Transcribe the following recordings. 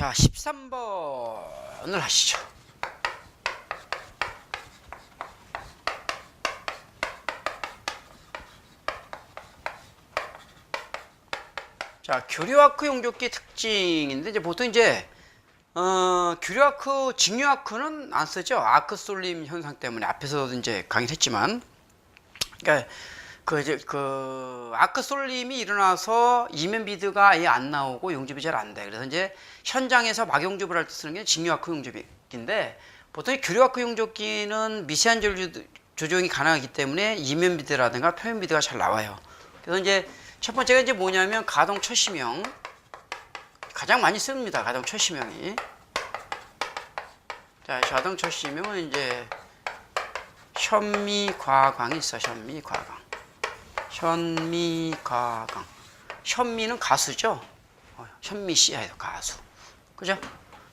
자, 13번을 하시죠. 자, 교류아크 용접기 특징인데 이제 보통 이제 어, 교류아크, 직류아크는 안 쓰죠. 아크 쏠림 현상 때문에 앞에서도 이제 강의를 했지만 그러니까 그 이제 그 아크 쏠림이 일어나서 이면 비드가 아예 안 나오고 용접이 잘 안 돼. 그래서 이제 현장에서 막용접을 할 때 쓰는 게 직류 아크 용접기인데 보통 이 교류 아크 용접기는 미세한 전류 조정이 가능하기 때문에 이면 비드라든가 표면 비드가 잘 나와요. 그래서 이제 첫 번째가 이제 뭐냐면 가동 초시명 가장 많이 씁니다. 가동 초시명이. 자, 가동 초시명은 이제 현미과광이 있어. 현미과광. 현미과광. 현미는 가수죠. 어, 현미 씨야 가수. 그죠?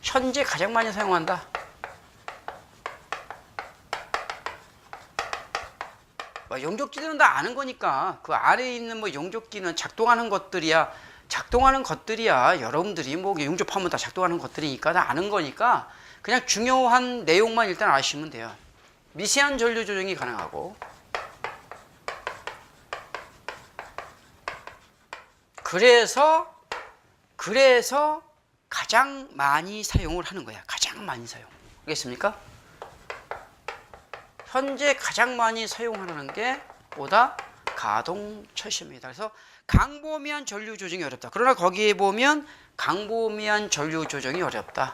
현재 가장 많이 사용한다. 뭐 용접기들은 다 아는 거니까 그 아래에 있는 뭐 용접기는 작동하는 것들이야 작동하는 것들이야 여러분들이 뭐 용접하면 다 작동하는 것들이니까 다 아는 거니까 그냥 중요한 내용만 일단 아시면 돼요 미세한 전류 조정이 가능하고 그래서 그래서 가장 많이 사용을 하는 거야 가장 많이 사용 알겠습니까? 현재 가장 많이 사용하는 게 뭐다? 가동 철심입니다. 그래서 강보미한 전류 조정이 어렵다. 그러나 거기에 보면 강보미한 전류 조정이 어렵다.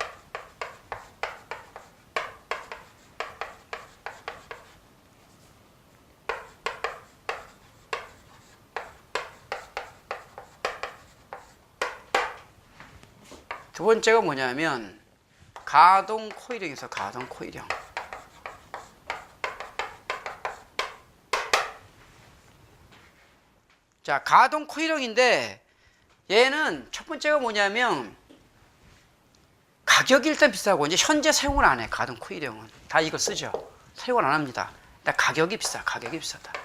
두 번째가 뭐냐면 가동 코일형에서 가동 코일형. 자, 가동 코일형인데 얘는 첫 번째가 뭐냐면 가격이 일단 비싸고 이제 현재 사용을 안 해. 가동 코일형은 다 이거 쓰죠. 사용을 안 합니다. 가격이 비싸. 가격이 비싸다. 나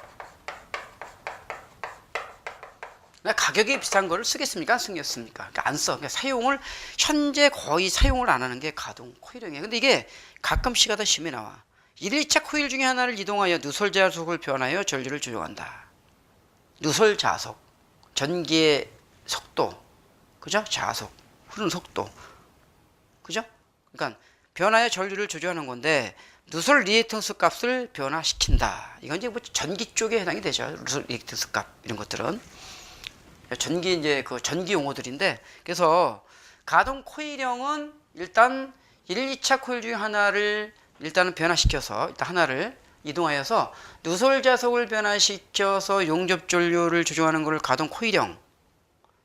가격이 비싼 거를 쓰겠습니까? 안 쓰겠습니까? 그러니까 안 써. 그러니까 사용을 현재 거의 사용을 안 하는 게 가동 코일형이에요. 근데 이게 가끔씩 하다 심해 나와. 1, 2차 코일 중에 하나를 이동하여 누설 자속을 변하여 전류를 조정한다. 누설 자속, 전기의 속도, 그죠? 자속, 흐르는 속도, 그죠? 그러니까 변화의 전류를 조절하는 건데 누설 리액턴스 값을 변화시킨다. 이건 이제 뭐 전기 쪽에 해당이 되죠. 누설 리액턴스 값 이런 것들은 전기 이제 그 전기 용어들인데 그래서 가동 코일형은 일단 1, 2차 코일 중에 하나를 일단은 변화시켜서 일단 하나를 이동하여서 누설 자석을 변화시켜서 용접 전류를 조정하는 것을 가동 코일형.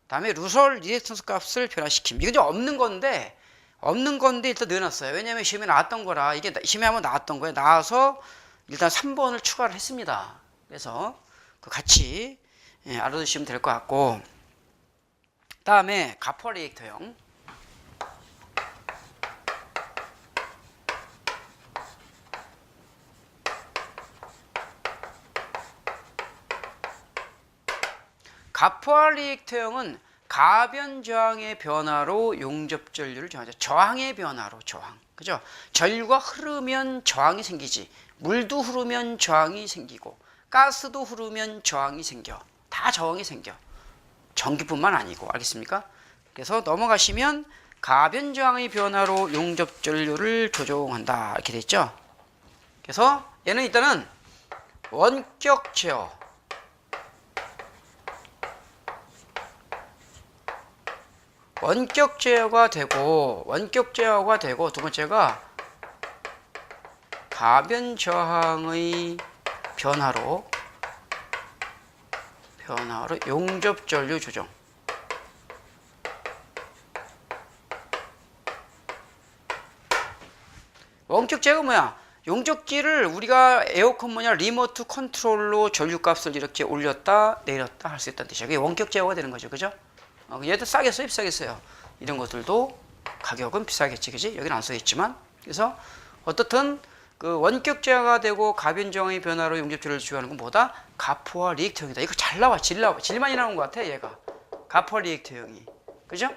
다음에 누설 리액턴스 값을 변화시킴. 이건 좀 없는 건데 없는 건데 일단 넣어놨어요. 왜냐하면 시험에 나왔던 거라 이게 시험에 한번 나왔던 거예요. 나와서 일단 3번을 추가를 했습니다. 그래서 그 같이 예, 알아두시면 될 것 같고 다음에 가퍼 리액터형. 가포 리액터형은 가변 저항의 변화로 용접 전류를 저항하죠. 저항의 변화로 저항. 그죠? 전류가 흐르면 저항이 생기지. 물도 흐르면 저항이 생기고 가스도 흐르면 저항이 생겨. 다 저항이 생겨. 전기뿐만 아니고 알겠습니까? 그래서 넘어가시면 가변 저항의 변화로 용접 전류를 조종한다. 이렇게 됐죠? 그래서 얘는 일단은 원격 제어 원격 제어가 되고 원격 제어가 되고 두 번째가 가변 저항의 변화로 변화로 용접 전류 조정 원격 제어가 뭐야? 용접기를 우리가 에어컨 뭐냐 리모트 컨트롤로 전류값을 이렇게 올렸다 내렸다 할 수 있다는 뜻이야. 그게 원격 제어가 되는 거죠, 그죠? 어, 얘도 싸겠어요, 비싸겠어요. 이런 것들도 가격은 비싸겠지, 그지? 여기는 안 써있지만 그래서 어떻든 그 원격 제어가 되고 가변정의 변화로 용접질을 주하는 건 뭐다? 가포와 리액터형이다. 이거 잘 나와, 질 나와, 질만이 나오는 것 같아, 얘가. 가포 리액터형이, 그죠?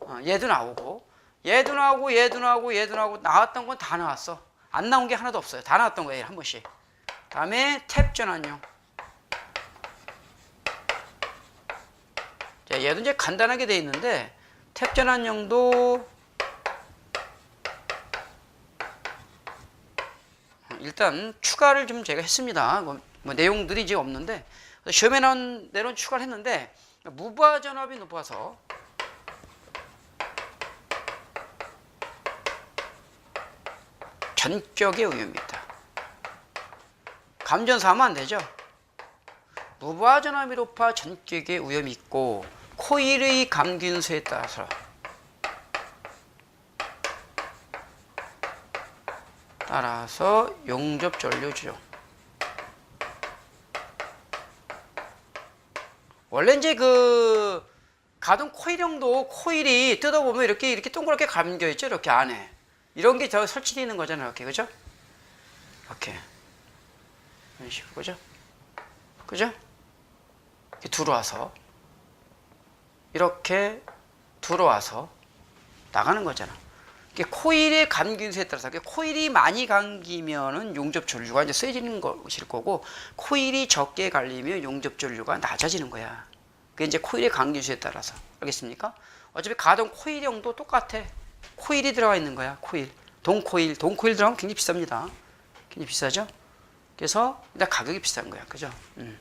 어, 얘도 나오고 얘도 나오고 얘도 나오고 얘도 나오고 나왔던 건 다 나왔어. 안 나온 게 하나도 없어요. 다 나왔던 거예요. 한 번씩. 다음에 탭 전환용. 자, 얘도 이제 간단하게 돼 있는데 탭 전환용도 일단 추가를 좀 제가 했습니다. 뭐, 뭐 내용들이 이제 없는데 시험에 나온 내용 추가를 했는데 무바 전압이 높아서 전격의 오염이다. 감전사하면 안 되죠. 무바 전압이 높아 전격의 오염이 있고 코일의 감균수에 따라서 따라서 용접 전류죠. 원래 이제 그 가동 코일형도 코일이 뜯어보면 이렇게 이렇게 동그랗게 감겨 있죠. 이렇게 안에 이런 게 저 설치되어 있는 거잖아요. 이렇게 그죠? 이렇게 이런 식으로 그죠? 그죠? 이렇게 들어와서 이렇게 들어와서 나가는 거잖아. 코일의 감균수에 따라서 이게 코일이 많이 감기면은 용접 전류가 이제 세지는 것일 거고 코일이 적게 갈리면 용접 전류가 낮아지는 거야. 그게 이제 코일의 감균수에 따라서 알겠습니까? 어차피 가동 코일형도 똑같아. 코일이 들어가 있는 거야. 코일. 동코일, 동코일 들어가면 굉장히 비쌉니다. 굉장히 비싸죠? 그래서 일단 가격이 비싼 거야. 그죠? 음.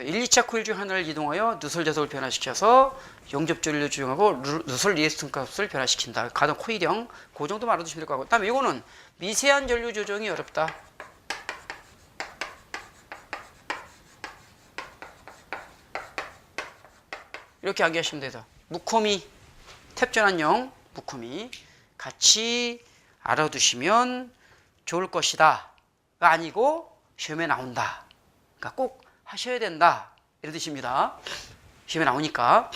그래서 1, 2차 코일 중 하나를 이동하여 누설 자석을 변화시켜서 용접 전류 조정하고 루- 누설 리에스턴 값을 변화시킨다. 가동 코일형 그 정도 알아두시면 될 것 같고. 그다음에 이거는 미세한 전류 조정이 어렵다. 이렇게 암기하시면 되죠. 무코미 탭 전환용 무코미 같이 알아두시면 좋을 것이다. 가 아니고 시험에 나온다. 그러니까 꼭 하셔야 된다. 이런 뜻입니다. 시험에 나오니까.